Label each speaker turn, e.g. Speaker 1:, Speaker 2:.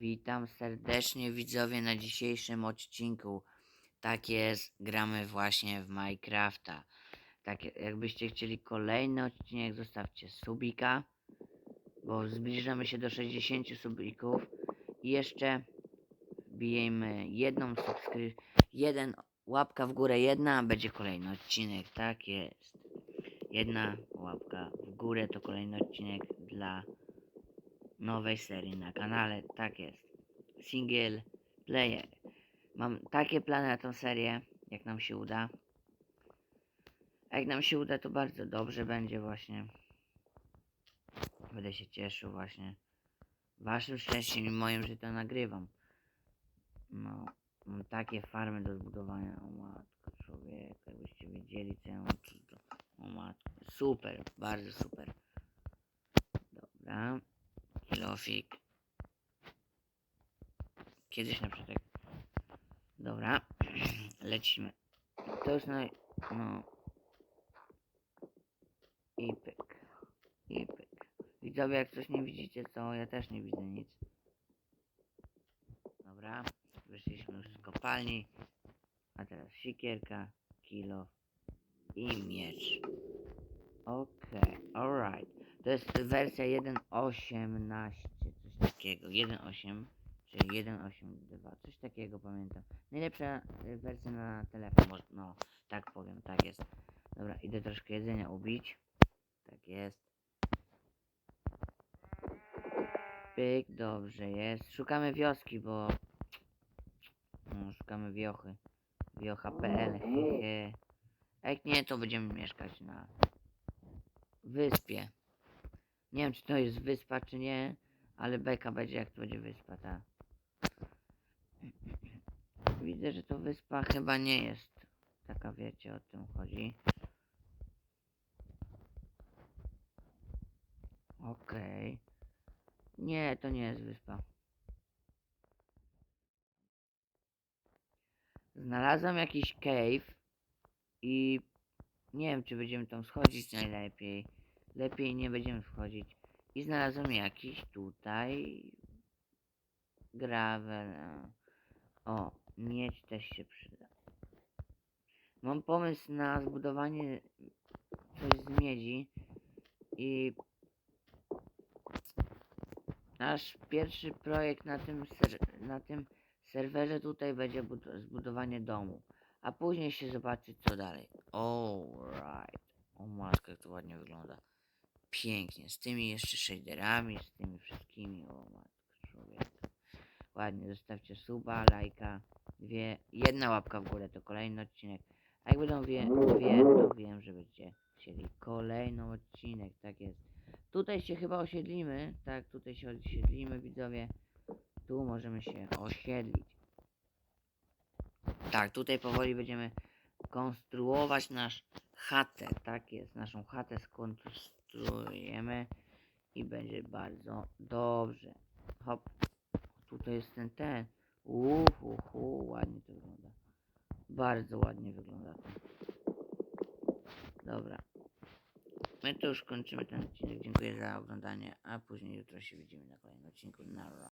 Speaker 1: Witam serdecznie widzowie na dzisiejszym odcinku. Tak jest, gramy właśnie w Minecrafta. Tak, jakbyście chcieli kolejny odcinek, zostawcie subika, bo zbliżamy się do 60 subików i jeszcze wbijemy jedną subskrypcję, jeden łapka w górę, jedna, będzie kolejny odcinek, tak jest. Jedna łapka w górę to kolejny odcinek dla nowej serii na kanale. Tak jest. Single player. Mam takie plany na tą serię, jak nam się uda. A jak nam się uda, to bardzo dobrze będzie właśnie. Będę się cieszył właśnie. Waszym szczęściem i moim, że to nagrywam. No, mam takie farmy do zbudowania. O matko, człowiek, jakbyście wiedzieli, co ja mam. O matko, super, bardzo super. Dobra. Kilofik. Kiedyś na przykład. Dobra. Lecimy. To już na... No. I pyk. I pyk. Widzowie, jak coś nie widzicie, to ja też nie widzę nic. Dobra. Wyszliśmy już z kopalni. A teraz sikierka, kilo i miecz. Okej, alright. To jest wersja 1.18, coś takiego. 1.8, czyli 1.8.2, coś takiego pamiętam. Najlepsza y, wersja na telefon, no tak powiem, tak jest. Dobra, idę troszkę jedzenia ubić. Tak jest. Pyk, dobrze jest. Szukamy wioski, bo... No, szukamy wiochy. Wiocha.pl. A jak nie, to będziemy mieszkać na wyspie. Nie wiem, czy to jest wyspa, czy nie, ale beka będzie, jak to będzie wyspa, ta. Widzę, że to wyspa chyba nie jest. Taka, wiecie, o tym chodzi. Okej. Nie, to nie jest wyspa. Znalazłem jakiś cave i nie wiem, czy będziemy tam schodzić najlepiej. Lepiej nie będziemy wchodzić. I znalazłem jakiś tutaj gravel. O, mieć też się przyda. Mam pomysł na zbudowanie coś z miedzi i nasz pierwszy projekt na tym, na tym serwerze tutaj będzie bud- zbudowanie domu. A później się zobaczy co dalej. Alright. O matko, jak to ładnie wygląda. Pięknie. Z tymi jeszcze shaderami, z tymi wszystkimi. O matko, człowiek. Ładnie, zostawcie suba, lajka. Dwie, jedna łapka w górę to kolejny odcinek. A jak będą wie, dwie, to wiem, że będziecie chcieli kolejny odcinek. Tak jest. Tutaj się chyba osiedlimy. Tak, tutaj się osiedlimy, widzowie. Tu możemy się osiedlić. Tak, tutaj powoli będziemy konstruować nasz chatę. Tak jest, naszą chatę skonstruujemy i będzie bardzo dobrze. Hop. Tutaj jest ten ten. Uhu, ładnie to wygląda. Bardzo ładnie wygląda. Dobra. My to już kończymy ten odcinek. Dziękuję za oglądanie, a później jutro się widzimy na kolejnym odcinku. Nara.